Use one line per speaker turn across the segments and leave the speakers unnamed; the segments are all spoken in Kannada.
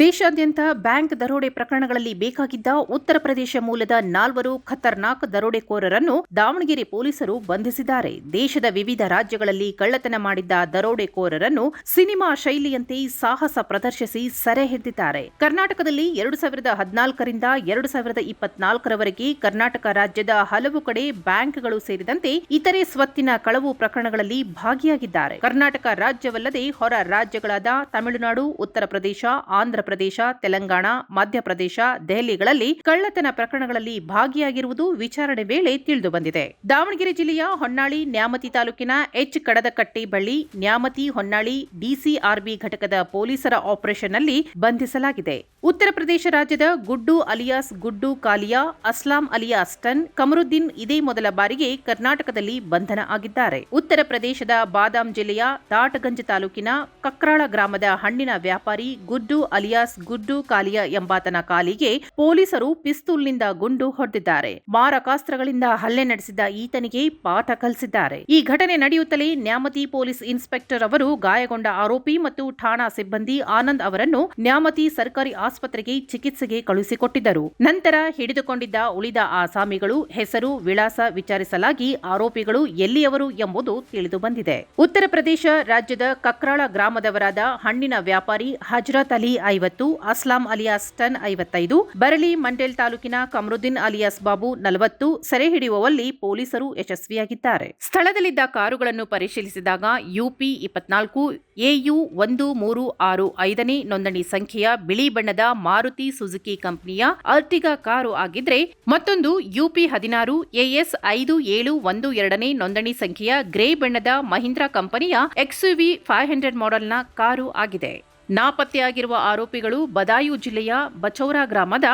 ದೇಶಾದ್ಯಂತ ಬ್ಯಾಂಕ್ ದರೋಡೆ ಪ್ರಕರಣಗಳಲ್ಲಿ ಬೇಕಾಗಿದ್ದ ಉತ್ತರ ಪ್ರದೇಶ ಮೂಲದ ನಾಲ್ವರು ಖತರ್ನಾಕ್ ದರೋಡೆಕೋರರನ್ನು ದಾವಣಗೆರೆ ಪೊಲೀಸರು ಬಂಧಿಸಿದ್ದಾರೆ. ದೇಶದ ವಿವಿಧ ರಾಜ್ಯಗಳಲ್ಲಿ ಕಳ್ಳತನ ಮಾಡಿದ್ದ ದರೋಡೆಕೋರರನ್ನು ಸಿನಿಮಾ ಶೈಲಿಯಂತೆ ಸಾಹಸ ಪ್ರದರ್ಶಿಸಿ ಸೆರೆ ಹಿಡಿದಿದ್ದಾರೆ. ಕರ್ನಾಟಕದಲ್ಲಿ ಎರಡು ಸಾವಿರದ ಹದಿನಾಲ್ಕರಿಂದ ಎರಡು ಸಾವಿರದ ಇಪ್ಪತ್ನಾಲ್ಕರವರೆಗೆ ಕರ್ನಾಟಕ ರಾಜ್ಯದ ಹಲವು ಕಡೆ ಬ್ಯಾಂಕ್ಗಳು ಸೇರಿದಂತೆ ಇತರೆ ಸ್ವತ್ತಿನ ಕಳವು ಪ್ರಕರಣಗಳಲ್ಲಿ ಭಾಗಿಯಾಗಿದ್ದಾರೆ. ಕರ್ನಾಟಕ ರಾಜ್ಯವಲ್ಲದೆ ಹೊರ ರಾಜ್ಯಗಳಾದ ತಮಿಳುನಾಡು, ಉತ್ತರ ಪ್ರದೇಶ, ಆಂಧ್ರ ಪ್ರದೇಶ, ತೆಲಂಗಾಣ, ಮಧ್ಯಪ್ರದೇಶ, ದೆಹಲಿಗಳಲ್ಲಿ ಕಳ್ಳತನ ಪ್ರಕರಣಗಳಲ್ಲಿ ಭಾಗಿಯಾಗಿರುವುದು ವಿಚಾರಣೆ ವೇಳೆ ತಿಳಿದು ಬಂದಿದೆ. ದಾವಣಗೆರೆ ಜಿಲ್ಲೆಯ ಹೊನ್ನಾಳಿ, ನ್ಯಾಮತಿ ತಾಲೂಕಿನ ಎಚ್ ಕಡದಕಟ್ಟಿ ಬಳಿ ನ್ಯಾಮತಿ ಹೊನ್ನಾಳಿ ಡಿಸಿಆರ್ಬಿ ಘಟಕದ ಪೊಲೀಸರ ಆಪರೇಷನ್ನಲ್ಲಿ ಬಂಧಿಸಲಾಗಿದೆ. ಉತ್ತರ ಪ್ರದೇಶ ರಾಜ್ಯದ ಗುಡ್ಡು ಅಲಿಯಾಸ್ ಗುಡ್ಡು ಕಾಲಿಯಾ, ಅಸ್ಲಾಂ ಅಲಿಯಾಸ್ ಟನ್, ಕಮರುದ್ದೀನ್ ಇದೇ ಮೊದಲ ಬಾರಿಗೆ ಕರ್ನಾಟಕದಲ್ಲಿ ಬಂಧನ ಆಗಿದ್ದಾರೆ. ಉತ್ತರ ಪ್ರದೇಶದ ಬಾದಾಮ್ ಜಿಲ್ಲೆಯ ದಾಟಗಂಜ್ ತಾಲೂಕಿನ ಕಕ್ರಾಳ ಗ್ರಾಮದ ಹಣ್ಣಿನ ವ್ಯಾಪಾರಿ ಗುಡ್ಡು ಅಲಿಯಾಸ್ ಗುಡ್ಡು ಕಾಲಿಯಾ ಎಂಬಾತನ ಕಾಲಿಗೆ ಪೊಲೀಸರು ಪಿಸ್ತೂಲ್ನಿಂದ ಗುಂಡು ಹೊಡೆದಿದ್ದಾರೆ. ಮಾರಕಾಸ್ತ್ರಗಳಿಂದ ಹಲ್ಲೆ ನಡೆಸಿದ ಈತನಿಗೆ ಪಾಠ ಕಲಿಸಿದ್ದಾರೆ. ಈ ಘಟನೆ ನಡೆಯುತ್ತಲೇ ನ್ಯಾಮತಿ ಪೊಲೀಸ್ ಇನ್ಸ್ಪೆಕ್ಟರ್ ಅವರು ಗಾಯಗೊಂಡ ಆರೋಪಿ ಮತ್ತು ಠಾಣಾ ಸಿಬ್ಬಂದಿ ಆನಂದ್ ಅವರನ್ನು ನ್ಯಾಮತಿ ಸರ್ಕಾರಿ ಆಸ್ಪತ್ರೆಗೆ ಚಿಕಿತ್ಸೆಗೆ ಕಳುಹಿಸಿಕೊಟ್ಟಿದ್ದರು. ನಂತರ ಹಿಡಿದುಕೊಂಡಿದ್ದ ಉಳಿದ ಆಸಾಮಿಗಳು ಹೆಸರು, ವಿಳಾಸ ವಿಚಾರಿಸಲಾಗಿ ಆರೋಪಿಗಳು ಎಲ್ಲಿಯವರು ಎಂಬುದು ತಿಳಿದು ಬಂದಿದೆ. ಉತ್ತರ ಪ್ರದೇಶ ರಾಜ್ಯದ ಕಕ್ರಾಳ ಗ್ರಾಮದವರಾದ ಹಣ್ಣಿನ ವ್ಯಾಪಾರಿ ಹಜರತ್ ಅಲಿ ಐವತ್ತು, ಅಸ್ಲಾಂ ಅಲಿಯಾಸ್ ಟನ್ ಐವತ್ತೈದು, ಬರಲಿ ಮಂಡೇಲ್ ತಾಲೂಕಿನ ಕಮರುದ್ದೀನ್ ಅಲಿಯಾಸ್ ಬಾಬು ನಲವತ್ತು, ಸೆರೆ ಹಿಡಿಯುವಲ್ಲಿ ಪೊಲೀಸರು ಯಶಸ್ವಿಯಾಗಿದ್ದಾರೆ. ಸ್ಥಳದಲ್ಲಿದ್ದ ಕಾರುಗಳನ್ನು ಪರಿಶೀಲಿಸಿದಾಗ ಯುಪಿ ಇಪ್ಪತ್ನಾಲ್ಕು ಎಯು ಒಂದು ಮೂರು ಆರು ಐದನೇ ನೋಂದಣಿ ಸಂಖ್ಯೆಯ ಬಿಳಿ ಬಣ್ಣದ ಮಾರುತಿ ಸುಜುಕಿ ಕಂಪನಿಯ ಅರ್ಟಿಗಾ ಕಾರು ಆಗಿದ್ರೆ ಮತ್ತೊಂದು ಯುಪಿ ಹದಿನಾರು ಎಎಸ್ ಐದು ಏಳು ಒಂದು ಎರಡನೇ ನೋಂದಣಿ ಸಂಖ್ಯೆಯ ಗ್ರೇ ಬಣ್ಣದ ಮಹೀಂದ್ರಾ ಕಂಪನಿಯ ಎಕ್ಸ್ಯುವಿ ಫೈವ್ ಹಂಡ್ರೆಡ್ ಮಾಡೆಲ್ನ ಕಾರು ಆಗಿದೆ. ನಾಪತ್ತೆಯಾಗಿರುವ ಆರೋಪಿಗಳು ಬದಾಯು ಜಿಲ್ಲೆಯ ಬಚೌರಾ ಗ್ರಾಮದ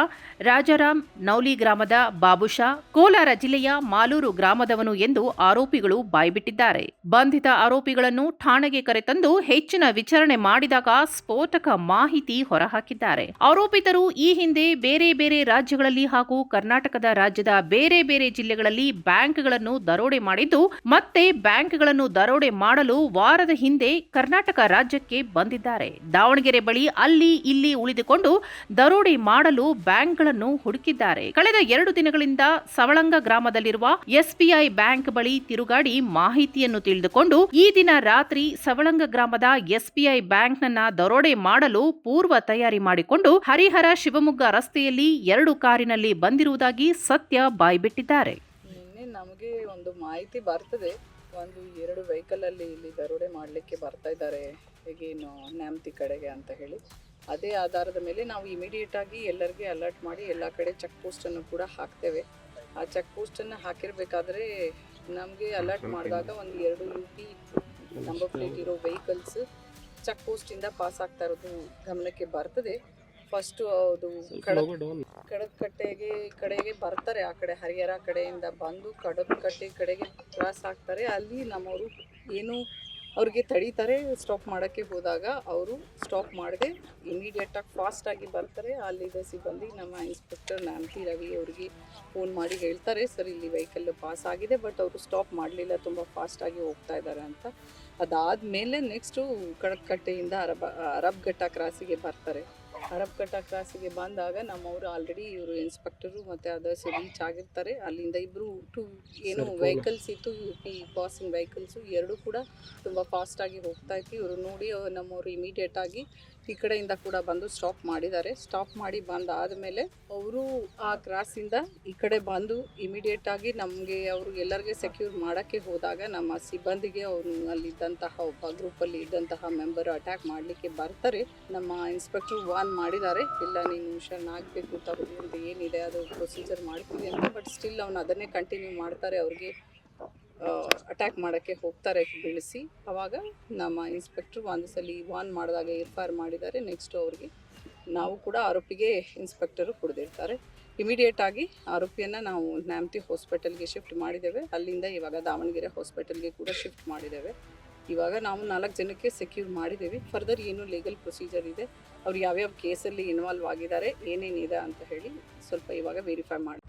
ರಾಜಾರಾಮ್ ನೌಲಿ ಗ್ರಾಮದ ಬಾಬುಷಾ ಕೋಲಾರ ಜಿಲ್ಲೆಯ ಮಾಲೂರು ಗ್ರಾಮದವನು ಎಂದು ಆರೋಪಿಗಳು ಬಾಯ್ಬಿಟ್ಟಿದ್ದಾರೆ. ಬಂಧಿತ ಆರೋಪಿಗಳನ್ನು ಠಾಣೆಗೆ ಕರೆತಂದು ಹೆಚ್ಚಿನ ವಿಚಾರಣೆ ಮಾಡಿದಾಗ ಸ್ಫೋಟಕ ಮಾಹಿತಿ ಹೊರಹಾಕಿದ್ದಾರೆ. ಆರೋಪಿತರು ಈ ಹಿಂದೆ ಬೇರೆ ಬೇರೆ ರಾಜ್ಯಗಳಲ್ಲಿ ಹಾಗೂ ಕರ್ನಾಟಕದ ರಾಜ್ಯದ ಬೇರೆ ಬೇರೆ ಜಿಲ್ಲೆಗಳಲ್ಲಿ ಬ್ಯಾಂಕ್ಗಳನ್ನು ದರೋಡೆ ಮಾಡಿದ್ದು, ಮತ್ತೆ ಬ್ಯಾಂಕ್ಗಳನ್ನು ದರೋಡೆ ಮಾಡಲು ವಾರದ ಹಿಂದೆ ಕರ್ನಾಟಕ ರಾಜ್ಯಕ್ಕೆ ಬಂದಿದ್ದಾರೆ. ದಾವಣಗೆರೆ ಬಳಿ ಅಲ್ಲಿ ಇಲ್ಲಿ ಉಳಿದುಕೊಂಡು ದರೋಡೆ ಮಾಡಲು ಬ್ಯಾಂಕ್ಗಳನ್ನು ಹುಡುಕಿದ್ದಾರೆ. ಕಳೆದ ಎರಡು ದಿನಗಳಿಂದ ಸವಳಂಗ ಗ್ರಾಮದಲ್ಲಿರುವ ಎಸ್ಬಿಐ ಬ್ಯಾಂಕ್ ಬಳಿ ತಿರುಗಾಡಿ ಮಾಹಿತಿಯನ್ನು ತಿಳಿದುಕೊಂಡು ಈ ದಿನ ರಾತ್ರಿ ಸವಳಂಗ ಗ್ರಾಮದ ಎಸ್ಬಿಐ ಬ್ಯಾಂಕ್ನನ್ನ ದರೋಡೆ ಮಾಡಲು ಪೂರ್ವ ತಯಾರಿ ಮಾಡಿಕೊಂಡು ಹರಿಹರ ಶಿವಮೊಗ್ಗ ರಸ್ತೆಯಲ್ಲಿ ಎರಡು ಕಾರಿನಲ್ಲಿ ಬಂದಿರುವುದಾಗಿ ಸತ್ಯ ಬಾಯ್ಬಿಟ್ಟಿದ್ದಾರೆ.
ನಮಗೆ ಒಂದು ಮಾಹಿತಿ ಬರ್ತದೆ. ಒಂದು ಎರಡು ವೆಹಿಕಲ್ ಅಲ್ಲಿ ಇಲ್ಲಿ ದರೋಡೆ ಮಾಡಲಿಕ್ಕೆ ಬರ್ತಾ ಇದ್ದಾರೆ. ಈಗೇನು ನ್ಯಾಮ್ತಿ ಕಡೆಗೆ ಅಂತ ಹೇಳಿ. ಅದೇ ಆಧಾರದ ಮೇಲೆ ನಾವು ಇಮಿಡಿಯೇಟ್ ಆಗಿ ಎಲ್ಲರಿಗೆ ಅಲರ್ಟ್ ಮಾಡಿ ಎಲ್ಲ ಕಡೆ ಚೆಕ್ ಪೋಸ್ಟನ್ನು ಕೂಡ ಹಾಕ್ತೇವೆ. ಆ ಚೆಕ್ ಪೋಸ್ಟನ್ನು ಹಾಕಿರಬೇಕಾದ್ರೆ ನಮಗೆ ಅಲರ್ಟ್ ಮಾಡಿದಾಗ ಒಂದು ಎರಡು ಯು ಪಿ ನಂಬರ್ ಪ್ಲೇಟ್ ಇರೋ ವೆಹಿಕಲ್ಸ್ ಚೆಕ್ ಪೋಸ್ಟಿಂದ ಪಾಸ್ ಆಗ್ತಾ ಇರೋದು ಗಮನಕ್ಕೆ ಬರ್ತದೆ. ಫಸ್ಟು ಅದು ಕಡದ ಕಟ್ಟೆಗೆ ಕಡೆಗೆ ಬರ್ತಾರೆ ಆ ಕಡೆ ಹರಿಹರ ಕಡೆಯಿಂದ ಬಂದು ಕಡದ ಕಟ್ಟೆ ಕಡೆಗೆ ಕ್ರಾಸ್ ಆಗ್ತಾರೆ. ಅಲ್ಲಿ ನಮ್ಮವರು ಏನು ಅವ್ರಿಗೆ ತಡೀತಾರೆ ಸ್ಟಾಪ್ ಮಾಡೋಕ್ಕೆ ಹೋದಾಗ ಅವರು ಸ್ಟಾಪ್ ಮಾಡದೆ ಇಮಿಡಿಯೇಟಾಗಿ ಫಾಸ್ಟಾಗಿ ಬರ್ತಾರೆ. ಅಲ್ಲಿದ್ದ ಸಿಬ್ಬಂದಿ ನಮ್ಮ ಇನ್ಸ್ಪೆಕ್ಟರ್ ನ್ಯಾಮ್ತಿ ರವಿ ಅವರಿಗೆ ಫೋನ್ ಮಾಡಿ ಹೇಳ್ತಾರೆ, ಸರ್, ಇಲ್ಲಿ ವೆಹಿಕಲ್ ಪಾಸ್ ಆಗಿದೆ ಬಟ್ ಅವರು ಸ್ಟಾಪ್ ಮಾಡಲಿಲ್ಲ, ತುಂಬ ಫಾಸ್ಟಾಗಿ ಹೋಗ್ತಾ ಇದ್ದಾರೆ ಅಂತ. ಅದಾದಮೇಲೆ ನೆಕ್ಸ್ಟು ಕಡಕಟ್ಟೆಯಿಂದ ಅರಬ ಅರಬ್ಘಟ್ಟ ಕ್ರಾಸಿಗೆ ಬರ್ತಾರೆ. ಅರಬ್ಘಟ್ಟ ಕ್ರಾಸಿಗೆ ಬಂದಾಗ ನಮ್ಮವರು ಆಲ್ರೆಡಿ ಇವರು ಇನ್ಸ್ಪೆಕ್ಟರು ಮತ್ತು ಅದರ್ಸ್ ರೀಚ್ ಆಗಿರ್ತಾರೆ ಅಲ್ಲಿಂದ ಇಬ್ಬರು ಟು ಏನು ವೆಹಿಕಲ್ಸ್ ಇತ್ತು ಯು ಪಿ ಪಾಸಿಂಗ್ ವೆಹಿಕಲ್ಸು ಎರಡೂ ಕೂಡ ತುಂಬ ಫಾಸ್ಟಾಗಿ ಹೋಗ್ತಾ ಇತ್ತು. ಇವರು ನೋಡಿ ನಮ್ಮವರು ಇಮಿಡಿಯೇಟಾಗಿ ಈ ಕಡೆಯಿಂದ ಕೂಡ ಬಂದು ಸ್ಟಾಪ್ ಮಾಡಿದ್ದಾರೆ. ಸ್ಟಾಪ್ ಮಾಡಿ ಬಂದಾದಮೇಲೆ ಅವರು ಆ ಕ್ರಾಸಿಂದ ಈ ಕಡೆ ಬಂದು ಇಮಿಡಿಯೇಟ್ ಆಗಿ ನಮಗೆ ಅವರು ಎಲ್ಲರಿಗೆ ಸೆಕ್ಯೂರ್ ಮಾಡೋಕ್ಕೆ ಹೋದಾಗ ನಮ್ಮ ಸಿಬ್ಬಂದಿಗೆ ಅವರು ಅಲ್ಲಿದ್ದಂತಹ ಒಬ್ಬ ಗ್ರೂಪಲ್ಲಿ ಇದ್ದಂತಹ ಮೆಂಬರ್ ಅಟ್ಯಾಕ್ ಮಾಡಲಿಕ್ಕೆ ಬರ್ತಾರೆ. ನಮ್ಮ ಇನ್ಸ್ಪೆಕ್ಟರ್ ವಾನ್ ಮಾಡಿದ್ದಾರೆ. ಇಲ್ಲ, ನೀನು ಹುಷಾರಾಗಬೇಕು ತಗೊಳ್ಳಿ ಅಂತ ಏನಿದೆ, ಅದು ಪ್ರೊಸೀಜರ್ ಮಾಡ್ತೀವಿ ಅಂತ ಬಟ್ ಸ್ಟಿಲ್ ಅವನು ಅದನ್ನೇ ಕಂಟಿನ್ಯೂ ಮಾಡ್ತಾರೆ. ಅವ್ರಿಗೆ ಅಟ್ಯಾಕ್ ಮಾಡೋಕ್ಕೆ ಹೋಗ್ತಾರೆ ಬೆಳೆಸಿ ಅವಾಗ ನಮ್ಮ ಇನ್ಸ್ಪೆಕ್ಟ್ರು ಒಂದು ಸಲ ವಾನ್ ಮಾಡಿದಾಗ ಎಫ್ ಮಾಡಿದ್ದಾರೆ. ನೆಕ್ಸ್ಟ್ ಅವ್ರಿಗೆ ನಾವು ಕೂಡ ಆರೋಪಿಗೆ ಇನ್ಸ್ಪೆಕ್ಟರು ಕುಡಿದಿರ್ತಾರೆ. ಇಮಿಡಿಯೇಟ್ ಆಗಿ ಆರೋಪಿಯನ್ನು ನಾವು ನ್ಯಾಮತಿ ಹಾಸ್ಪಿಟಲ್ಗೆ ಶಿಫ್ಟ್ ಮಾಡಿದ್ದೇವೆ. ಅಲ್ಲಿಂದ ಇವಾಗ ದಾವಣಗೆರೆ ಹಾಸ್ಪಿಟಲ್ಗೆ ಕೂಡ ಶಿಫ್ಟ್ ಮಾಡಿದ್ದೇವೆ. ಇವಾಗ ನಾವು ನಾಲ್ಕು ಜನಕ್ಕೆ ಸೆಕ್ಯೂರ್ ಮಾಡಿದ್ದೀವಿ. ಫರ್ದರ್ ಏನು ಲೀಗಲ್ ಪ್ರೊಸೀಜರ್ ಇದೆ? ಅವ್ರು ಯಾವ್ಯಾವ ಕೇಸಲ್ಲಿ ಇನ್ವಾಲ್ವ್ ಆಗಿದ್ದಾರೆ? ಏನೇನಿದೆ ಅಂತ ಹೇಳಿ ಸ್ವಲ್ಪ ಇವಾಗ ವೆರಿಫೈ ಮಾಡಿ